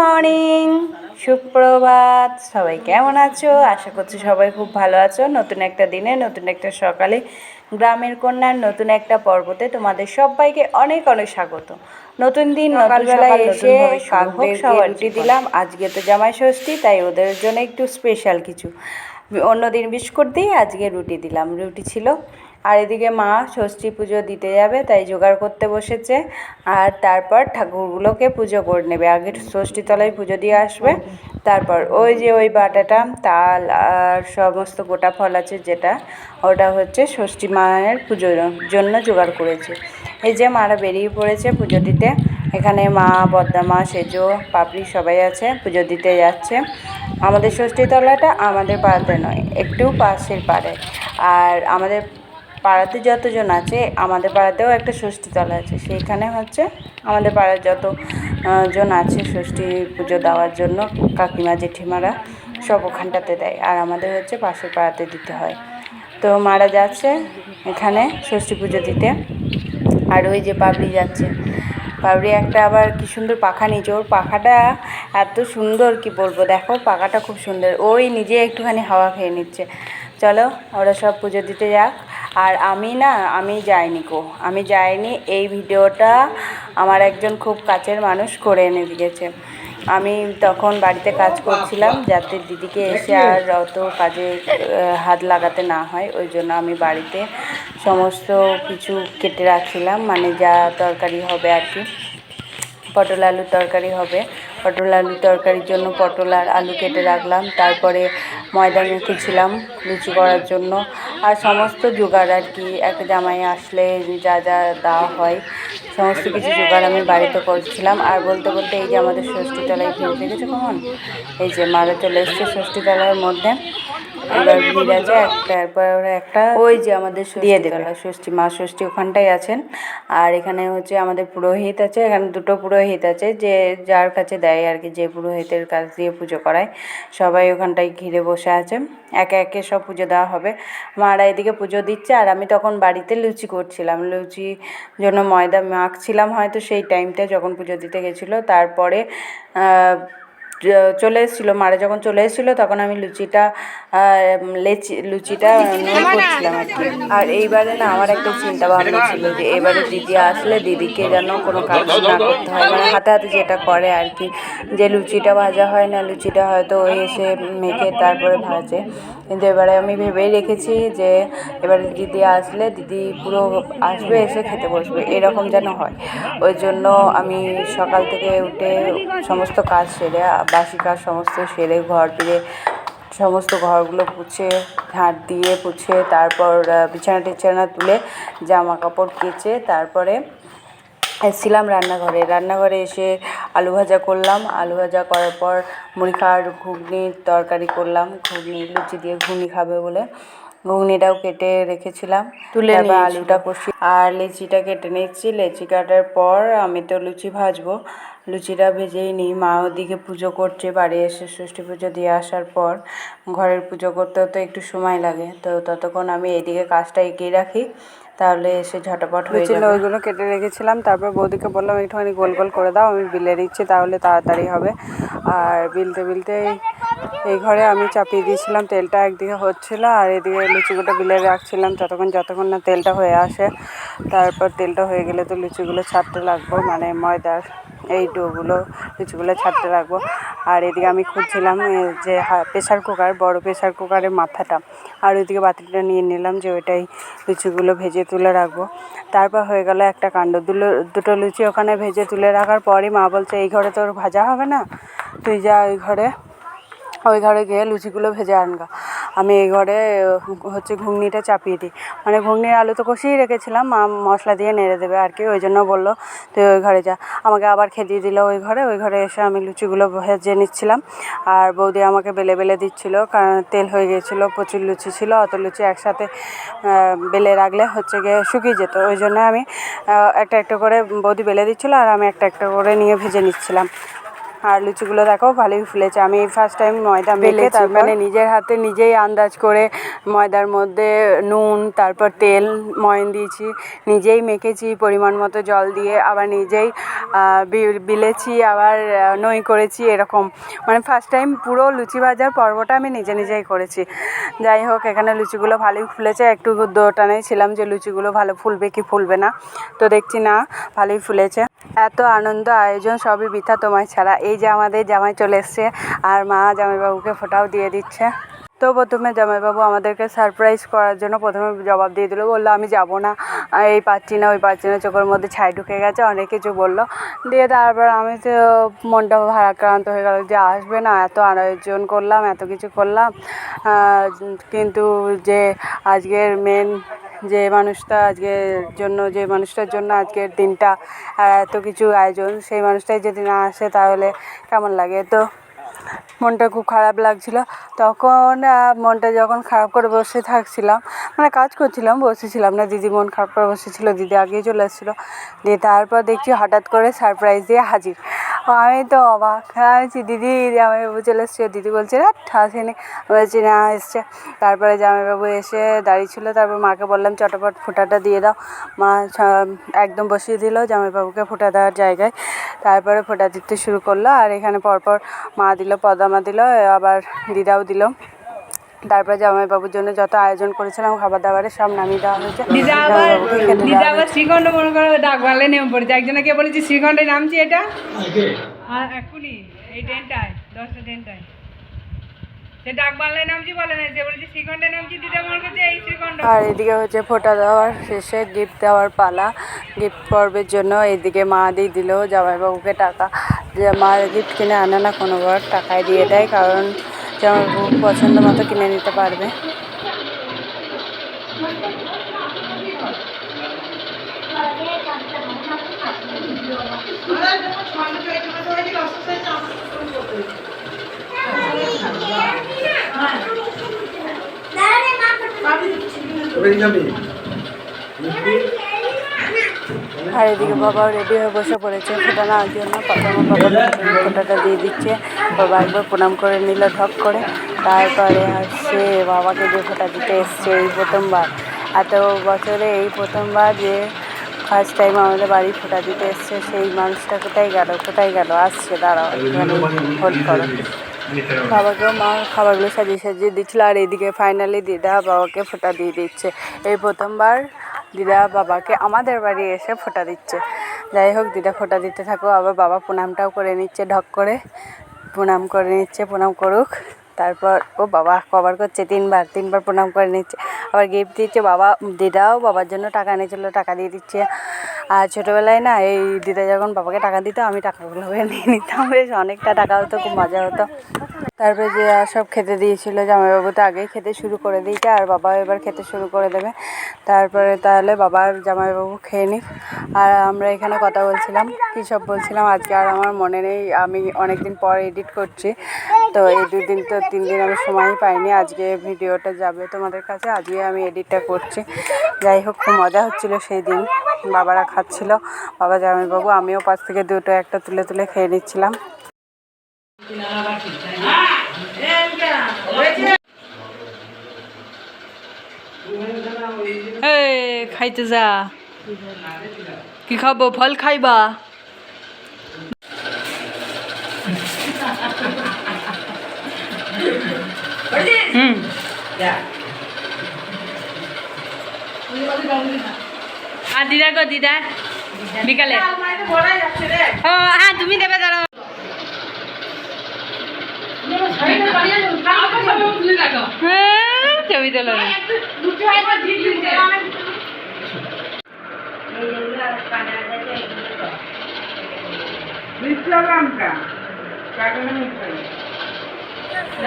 Morning. সুপ্রভাত। সবাই কেমন আছো? আশা করছি সবাই খুব ভালো আছো। নতুন একটা দিনে নতুন একটা সকালে গ্রামের কন্যার নতুন একটা পর্বতে তোমাদের সবাইকে অনেক অনেক স্বাগত। নতুন দিন সকালবেলায় এসে রুটি দিলাম। আজকে তো জামাই ষষ্ঠী তাই ওদের জন্য একটু স্পেশাল কিছু। অন্যদিন বিস্কুট দিয়ে আজকে রুটি দিলাম। রুটি ছিল আর এদিকে মা ষষ্ঠী পুজো দিতে যাবে, তাই জোগাড় করতে বসেছে। আর তারপর ঠাকুরগুলোকে পুজো করে নেবে। আগে ষষ্ঠী তলায় পুজো দিয়ে আসবে, তারপর ওই যে ওই বাটাটা, তাল আর সমস্ত গোটা ফল আছে যেটা, ওটা হচ্ছে ষষ্ঠী মায়ের পুজোর জন্য জোগাড় করেছে। এই যে মারা বেরিয়ে পড়েছে পুজো দিতে। এখানে মা বদ্দা মা, সেজো, পাপড়ি সবাই আছে, পুজো দিতে যাচ্ছে। আমাদের ষষ্ঠী তলাটা আমাদের পাড়াতে নয়, একটু পাশের পাড়ে আর আমাদের পাড়াতে যতজন আছে, আমাদের পাড়াতেও একটা ষষ্ঠীতলা আছে। সেইখানে হচ্ছে আমাদের পাড়ার যত জন আছে ষষ্ঠী পুজো দেওয়ার জন্য, কাকিমা, জেঠিমারা সব ওখানটাতে দেয়। আর আমাদের হচ্ছে পাশের পাড়াতে দিতে হয়। তো মারা যাচ্ছে এখানে ষষ্ঠী পুজো দিতে। আর ওই যে পাবলি যাচ্ছে। পাবলি একটা আবার কি সুন্দর পাখা নিয়েছে। ওর পাখাটা এত সুন্দর, কি বলব? দেখো, পাখাটা খুব সুন্দর। ওই নিজে একটুখানি হাওয়া খেয়ে নিচ্ছে। চলো, ওরা সব পুজো দিতে যাক। আর আমি না আমি যাইনি কো। আমি যাইনি এই ভিডিওটা আমার একজন খুব কাছের মানুষ করে এনে দিয়েছে। আমি তখন বাড়িতে কাজ করছিলাম যাতে দিদিকে এসে আর অত কাজে হাত লাগাতে না হয় ওই জন্য আমি বাড়িতে সমস্ত কিছু কেটে রাখছিলাম মানে যা তরকারি হবে আর কি। পটল আলুর তরকারি হবে। পটল আলু তরকারির জন্য পটল আর আলু কেটে রাখলাম। তারপরে ময়দা মেখেছিলাম লুচি করার জন্য। আর সমস্ত জোগাড় আর কি, একটা জামাই আসলে যা যা দেওয়া হয়, সমস্ত কিছু জোগাড় আমি বাড়িতে করছিলাম। আর বলতে বলতে এই যে আমাদের ষষ্ঠীতলায় ভিড় দেখেছ কখন? এই যে মারা চলে এসছে ষষ্ঠীতলার মধ্যে। এবার ভিড় আছে একটা ওরা একটা ওই যে আমাদের দিয়ে দেবে। ষষ্ঠী মা ষষ্ঠী ওখানটাই আছেন। আর এখানে হচ্ছে আমাদের পুরোহিত আছে এখানে দুটো পুরোহিত আছে যে যার কাছে দেয় আর কি যে পুরোহিতের কাছ দিয়ে পুজো করায়। সবাই ওখানটায় ঘিরে বসে আছে। একে একে সব পুজো দেওয়া হবে। মারা এদিকে পুজো দিচ্ছে আর আমি তখন বাড়িতে লুচি করছিলাম। লুচি জন্য ময়দা মাখছিলাম হয়তো সেই টাইমটা যখন পুজো দিতে গেছিল। তারপরে চলে এসেছিল, মারা যখন চলে এসেছিল, তখন আমি লুচিটা লেচি, লুচিটা নুন করছিলাম আর কি। আর এইবারে না আমার একটা চিন্তা ভাবনা ছিল যে এবারে দিদি আসলে দিদিকে যেন কোনো কাজ না করতে হয়। মানে হাতে হাতে যেটা করে আর কি, যে লুচিটা ভাজা হয় না, লুচিটা হয়তো ওই এসে মেখে তারপরে ভাজে। কিন্তু এবারে আমি ভেবেই রেখেছি যে এবারে দিদি আসলে, দিদি পুরো আসবে, এসে খেতে বসবে, এরকম যেন হয়। ওই জন্য আমি সকাল থেকে উঠে সমস্ত কাজ সেরে বাসি কাজ সমস্ত সেরে ঘর দিয়ে সমস্ত ঘরগুলো পুছে, ঝাঁট দিয়ে পুছে, তারপর বিছানা টিছানা তুলে জামা কাপড় কেচে তারপরে এসেছিলাম রান্নাঘরে। রান্নাঘরে এসে আলু ভাজা করলাম। আলু ভাজা করার পর মুড়ি খাওয়ার ঘুগনির তরকারি করলাম। ঘুগনি, লুচি দিয়ে ঘুগনি খাবে বলে। ঘুগনিটাও কেটে রেখেছিলাম। তুলে নিয়ে আলুটা কষি আর লিচিটা কেটে নিচ্ছি। লিচি কাটার পর আমি তো লুচি ভাজবো। লুচিটা ভেজেই নিই। মা ওদিকে পুজো করছে। বাড়ি এসে ষষ্ঠী পুজো দিয়ে আসার পর ঘরের পুজো করতেও তো একটু সময় লাগে। তো ততক্ষণ আমি এইদিকে কাজটা এগিয়ে রাখি। তাহলে সে ঝটপট হয়ে যাবে। ওইগুলো কেটে রেখেছিলাম তারপর বৌদিকে বললাম একটুখানি গোল গোল করে দাও আমি বিলে দিচ্ছি তাহলে তাড়াতাড়ি হবে। আর বিলতে বিলতে এই- এই ঘরে আমি চাপিয়ে দিয়েছিলাম তেলটা একদিকে হচ্ছিল আর এদিকে লুচিগুলো বিলে রাখছিলাম যতক্ষণ যতক্ষণ না তেলটা হয়ে আসে। তারপর তেলটা হয়ে গেলে তো লুচিগুলো ছাড়তে লাগবো মানে ময়দার এই ডোগুলো লুচিগুলো ছাড়তে রাখব। আর এদিকে আমি খুঁজছিলাম যে প্রেশার কুকার, বড় প্রেশার কুকারের মাথাটা। আর ওইদিকে বাতিটা নিয়ে নিলাম, যে ওইটাই লুচিগুলো ভেজে তুলে রাখব। তারপর হয়ে গেল একটা কাণ্ড। দুলো, দুটো লুচি ওখানে ভেজে তুলে রাখার পরই মা বলছে, এই ঘরে তোর ভাজা হবে না? তুই যা ওই ঘরে। ওই ঘরে গিয়ে লুচিগুলো ভেজে আনগা। আমি এই ঘরে, হচ্ছে ঘুগনিটা চাপিয়ে দিই। মানে ঘুগনির আলু তো কষিয়ে রেখেছিলাম, মা মশলা দিয়ে নেড়ে দেবে আর কি, ওই জন্য বলল, তুই ওই ঘরে যা। আমাকে আবার খেদিয়ে দিল ওই ঘরে ওই ঘরে এসে আমি লুচিগুলো ভেজে নিচ্ছিলাম। আর বৌদি আমাকে বেলে বেলে দিচ্ছিল, কারণ তেল হয়ে গিয়েছিল, প্রচুর লুচি ছিল, অত লুচি একসাথে বেলে রাখলে হচ্ছে গিয়ে শুকিয়ে যেত। ওই জন্য আমি একটা একটা করে বৌদি বেলে দিচ্ছিল, আর আমি একটা একটা করে নিয়ে ভেজে নিচ্ছিলাম। আর লুচিগুলো দেখো ভালোই ফুলেছে। আমি ফার্স্ট টাইম ময়দা মেলে তার মানে নিজের হাতে নিজেই আন্দাজ করে ময়দার মধ্যে নুন তারপর তেল ময়ন দিয়েছি। নিজেই মেখেছি পরিমাণ মতো জল দিয়ে আবার নিজেই বিলেছি আবার নই করেছি এরকম। মানে ফার্স্ট টাইম পুরো লুচি ভাজার পর্বটা আমি নিজে নিজেই করেছি। যাই হোক এখানে লুচিগুলো ভালোই ফুলেছে। একটু দোটানাই ছিলাম যে লুচিগুলো ভালো ফুলবে কি ফুলবে না। তো দেখছি না ভালোই ফুলেছে। এত আনন্দ আয়োজন সবই বৃথা তোমায় ছাড়া। এই যে আমাদের জামাই চলে এসছে আর মা জামাইবাবুকে ফোটাও দিয়ে দিচ্ছে। তো প্রথমে জামাইবাবু আমাদেরকে সারপ্রাইজ করার জন্য প্রথমে জবাব দিয়ে দিল, বলল, আমি যাব না। এই পাচ্ছি না, ওই পাচ্ছি না। চোখের মধ্যে ছাই ঢুকে গেছে, অনেক কিছু বলল। দিয়ে তারপর আমি তো মনটা ভারাক্রান্ত হয়ে গেল যে আসবে না, এত আয়োজন করলাম, এত কিছু করলাম। কিন্তু যে আজকের মেন যে মানুষটা আজকের জন্য, যে মানুষটার জন্য আজকের দিনটা এত কিছু আয়োজন, সেই মানুষটাই যদি না আসে তাহলে কেমন লাগে? তো মনটা খুব খারাপ লাগছিল। তখন মনটা যখন খারাপ করে বসে থাকছিলাম মানে কাজ করছিলাম, বসেছিলাম না, দিদি মন খারাপ করে বসেছিল, দিদি আগেই চলে এসেছিল। দিয়ে তারপর দেখছি হঠাৎ করে সারপ্রাইজ দিয়ে হাজির। আমি তো অবাক। হ্যাঁ দিদি জামাইবাবু চলে এসছে। দিদি বলছে আসেনি আমি বলছি, না, এসছে। তারপরে জামাইবাবু এসে দাঁড়িয়ে ছিল। তারপর মাকে বললাম, চটপট ফোঁটাটা দিয়ে দাও। মা একদম বসিয়ে দিল জামাইবাবুকে ফোটা দেওয়ার জায়গায়। তারপরে ফোটা দিতে শুরু করল। আর এখানে পরপর মা দিল পদামা দিল, আবার দিদাও দিল। তারপর জামাইবাবুর জন্য যত আয়োজন করেছিলাম খাবার দাবারের সব নামিয়ে দেওয়া হয়েছে। দিদা আবার। শ্রীখণ্ড মনে করো ডাক বাংলা নেমে পড়েছে। একজনকে বলেছি শ্রীখণ্ডে নামছি এটা? আর এখনই এই ট্রেনটায় দশটা ট্রেনটায়। সে নামছি বলে না সে বলেছে শ্রীখণ্ডে নামছি দিদা মনে করছে এই শ্রীখণ্ড। আর এদিকে হচ্ছে ফোটা দেওয়ার শেষে গিফট দেওয়ার পালা। গিফট পর্বের জন্য এদিকে মা দিয়ে দিল জামাইবাবুকে টাকা। যে মার গিফট কিনে আনে না কোনো বার টাকায় দিয়ে দেয় কারণ জামাইবাবু পছন্দ মতো কিনে নিতে পারবে যাবি আর এদিকে বাবাও রেডি হয়ে বসে পড়েছে। ফোঁটা নেওয়ার জন্য প্রথমে বাবা ফোঁটাটা দিয়ে দিচ্ছে। বাবা একবার প্রণাম করে নিল ঢক করে। তারপরে হচ্ছে বাবাকে যে ফোঁটা দিতে এসছে এই প্রথমবার। এত বছরে এই প্রথমবার যে ফার্স্ট টাইম আমাদের বাড়ি ফোঁটা দিতে এসছে, সেই মানুষটা কোথায় গেল কোথায় গেল? আসছে, দাঁড়াও হোল্ড করো। বাবাকেও মা খাবারগুলো সাজিয়ে সাজিয়ে দিচ্ছিল, আর এদিকে ফাইনালি দিদা বাবাকে ফোঁটা দিয়ে দিচ্ছে। এই প্রথমবার দিদা বাবাকে আমাদের বাড়ি এসে ফোঁটা দিচ্ছে। যাই হোক, দিদা ফোঁটা দিতে থাকো আবার বাবা প্রণামটাও করে নিচ্ছে, ঢক করে। প্রণাম করে নিচ্ছে, প্রণাম করুক। তারপর ও বাবা কবার করছে, তিনবার তিনবার প্রণাম করে নিচ্ছে। আবার গিফট দিচ্ছে, বাবা, দিদাও বাবার জন্য টাকা এনেছিল, টাকা দিয়ে দিচ্ছে। আর ছোটোবেলায় না এই দিদা যখন বাবাকে টাকা দিত, আমি টাকাগুলো নিয়ে নিতাম। বেশ অনেকটা টাকা হতো, খুব মজা হতো। তারপরে যে সব খেতে দিয়েছিল, জামাইবাবু তো আগেই খেতে শুরু করে দিয়েছে, আর বাবা এবার খেতে শুরু করে দেবে। তারপরে তাহলে বাবার জামাইবাবু খেয়ে নিক। আর আমরা এখানে কথা বলছিলাম, কী সব বলছিলাম আজকে আর আমার মনে নেই, আমি অনেক দিন পর এডিট করছি। তো এই দুই দিন তো তিন দিন আমি সময়ই পাইনি, আজকে ভিডিওটা যাবে তোমাদের কাছে, আজকে আমি এডিটটা করছি। যাই হোক, খুব মজা হচ্ছিল সেই দিন, বাবারা খাচ্ছিল। বাবা জামাইবাবু, আমিও পাশ থেকে দুটো একটা তুলে তুলে খেয়ে নিচ্ছিলাম। খাইতে যা। কি খাব? ফল খাইবা? হুম। আর দিদা গো দিদা। বিকালে। ও হ্যাঁ তুমি দেবে দাঁড়াও। হ্যাঁ, ছবি তোলো। না।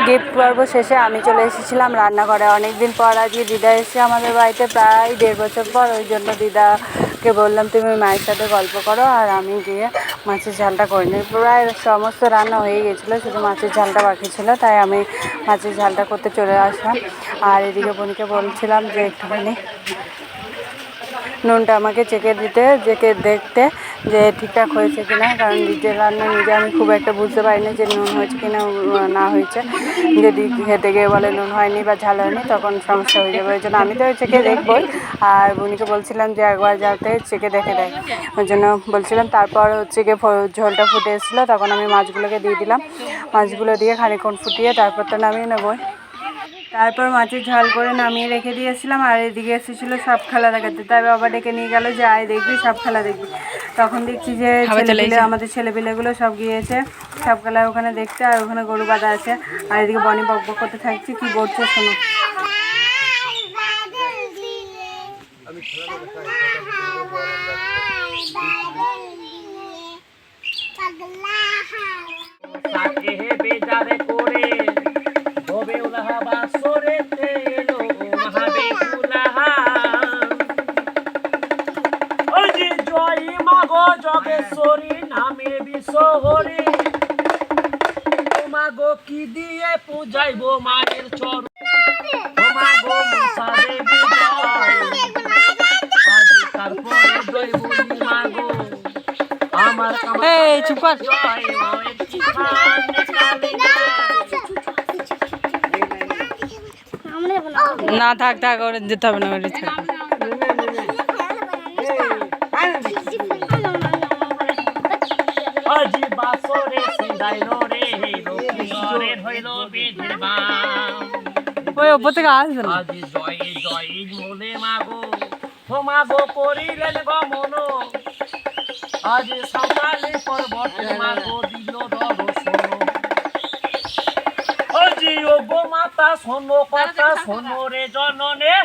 গিফট পর্ব শেষে আমি চলে এসেছিলাম রান্নাঘরে। অনেক দিন পর আজকে দিদা এসে আমাদের বাড়িতে, প্রায় দেড় বছর পর ওই জন্য দিদাকে বললাম, তুমি মায়ের সাথে গল্প করো আর আমি গিয়ে মাছের ঝালটা করে নিই। প্রায় সমস্ত রান্না হয়ে গেছিল, শুধু মাছের ঝালটা বাকি ছিল, তাই আমি মাছের ঝালটা করতে চলে আসলাম। আর এদিকে বোনকে বলছিলাম যে একটুখানি নুনটা আমাকে চেকে দিতে, চেকে দেখতে যে ঠিকঠাক হয়েছে কি না কারণ নিজের রান্না নিজে আমি খুব একটা বুঝতে পারি না যে নুন হয়েছে কি না না হয়েছে। যদি খেতে গিয়ে বলে নুন হয়নি বা ঝাল হয়নি, তখন সমস্যা হয়ে যাবে। ওই জন্য আমি তো চেকে দেখবই। আর বুনিকে বলছিলাম যে একবার যাতে চেকে দেখে দেয়। ওই জন্য বলছিলাম, তারপর হচ্ছে গিয়ে ঝোলটা ফুটে এসেছিল, তখন আমি মাছগুলোকে দিয়ে দিলাম। মাছগুলো দিয়ে খানিকক্ষণ ফুটিয়ে তারপর তো নামিয়ে নেব। তারপর মাছের ঝাল করে নামিয়ে রেখে দিয়েছিলাম আর এদিকে এসেছিল সব খেলা দেখাতে। তাই বাবা ডেকে নিয়ে গেল যে আয় দেখবি সব খেলা দেখবি। তখন দেখছি যে ছেলেপিলে আমাদের ছেলেপিলেগুলো সব গিয়েছে সব খেলা ওখানে দেখতে আর ওখানে গরু বাঁধা আছে। আর এদিকে বনি বক বক করতে থাকছি কি বলছে শোনো। মাগো জগেশ্বরী নামে বিশ্বহরি। মাগো কি দিয়ে পূজাইবো মায়ের চর দেবী তারপরে জয় মাগো। আমার এই চুপ কর। না। থাক থাক ওরে যেতে হবে না ওরে থাক সিন্দাইলো রে রকিশোরের হইল বেদের বাম ওই ওপর থেকে আসবে না আজি জয় জয় মোলে মাগো ও করিলেন গমন। আজি সকালে পর্বতে মাগো দিল দর্শন। আজি ও গো মাতা শোনো কথা শোনো রে জননে।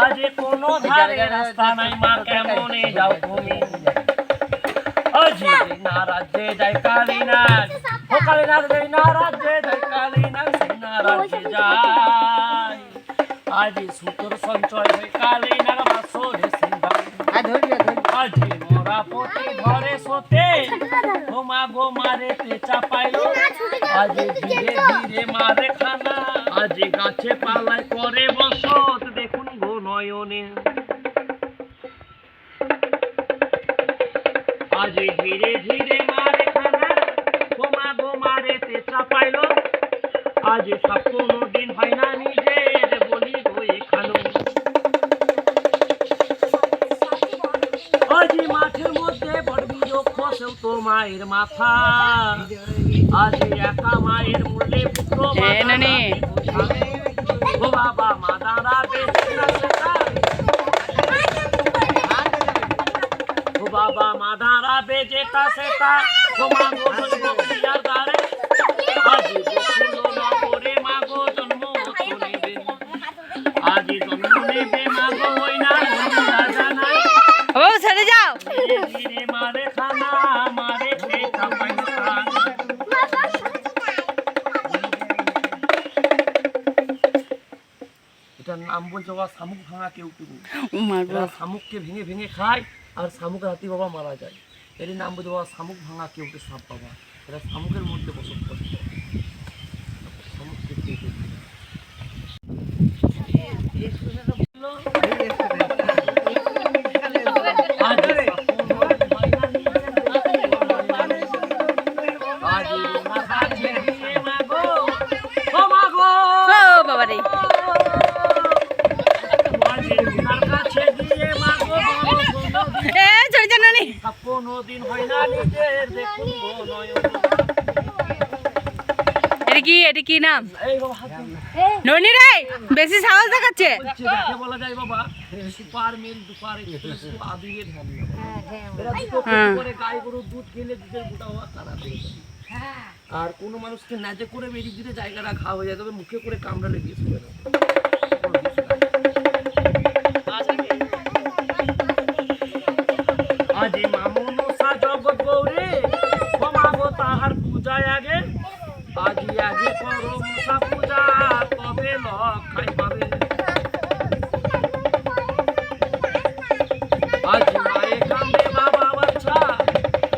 আজি কোনো ধারে রাস্তা নাই মা কেমনে যাও তুমি? আজি না রাজ্যে যাই কালীনাথ ও কালীনাথ যাই না রাজ্যে যাই কালীনাথ না রাজ্যে যাই আজি সুতোর সঞ্চয় হয়ে কালীনাথ বাসরে সিংহাই আজি মোরা পতি ঘরে সোতে ও মা গো মারে পেঁচা পাইলো আজি ধীরে ধীরে। মারে খানা। আজি গাছে পালায় করে বসত দেখুন গো নয়নে। আজি ধীরে ধীরে মারে খানা। ও মা গো মারে পেঁচা পাইলো আজি সব কোনো দিন হয় না নিজের বলি গো এখানো আজি মাঠের মধ্যে বড় বিরক্ষ সেও তো মায়ের মাথা। আজি একা মায়ের মূল্যে পুত্র এ ও গো জন্ম দ্বারে? আজি নগরে জন্ম নেবে আজি জন্ম নেবে ওই না ও ছেড়ে যাও। মারে খানা মারে পেটা পাইতা এটার নাম বলছে বাবা শামুক ভাঙা কেউ কেউ শামুককে ভেঙে ভেঙে খায় আর শামুক রাতি বাবা মারা যায়। এর নাম বাবা শামুক ভাঙা কেউ সাপ বাবা। এরা শামুকের মধ্যে বসত করছে কি, এটা কি নাম? ননি রে বেশি সাহস দেখাচ্ছে। হ্যাঁ। আর কোনো মানুষকে নাচে করে বেরিয়ে দিলে জায়গাটা রাখা হয়ে যায়, তবে মুখে করে কামড়ালে হবে আজি আগে করো মশা পূজা তবে লক্ষাই পাবে? আজি মায়ে কান্দে বাবা বাচ্চা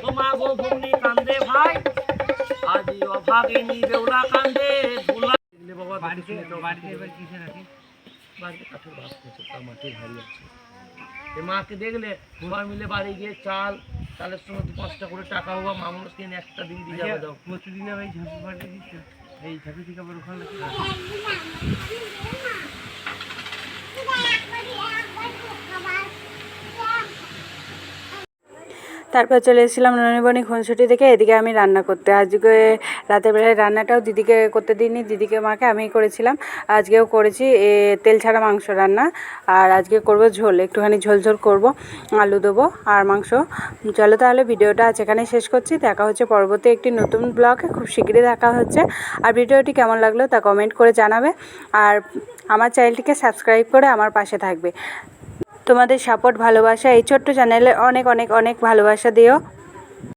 তোমাগো ভগ্নি কান্দে ভাই। আজি অভাগিনী বেউলা কান্দে ধুলা বাবা বাড়িতে বাড়িতে এবার কিসে রাখি? বাড়িতে কাঠের বাস আছে তার মাটির হাড়ি আছে। মাকে দেখলে সবাই মিলে বাড়ি গিয়ে চাল সঙ্গে দু পাঁচটা করে টাকা হওয়া মানুষ কিনে একটা দিন দিয়ে যাবে দাও প্রচুর প্রতিদিনে এই ঝাঁপি পাঠিয়ে দিচ্ছে এই ঝাঁপি থেকে আবার ওখানে তারপর চলে এসেছিলাম ননিবনি খুনসুটি থেকে এদিকে আমি রান্না করতে। আজকে রাতের বেলায় রান্নাটাও দিদিকে করতে দিইনি দিদিকে মাকে আমিই করেছিলাম। আজকেও করেছি এ, তেল ছাড়া মাংস রান্না আর আজকে করব ঝোল। একটুখানি ঝোল ঝোল করব আলু দেবো আর মাংস। চলো তাহলে ভিডিওটা আজ এখানেই শেষ করছি। দেখা হচ্ছে পরবর্তী একটি নতুন ব্লগে। খুব শীঘ্রই দেখা হচ্ছে। আর ভিডিওটি কেমন লাগল তা কমেন্ট করে জানাবে। আর আমার চ্যানেলটিকে সাবস্ক্রাইব করে আমার পাশে থাকবে। তোমাদের সাপোর্ট ভালোবাসা এই ছোট্ট চ্যানেলে অনেক অনেক অনেক ভালোবাসা দিও।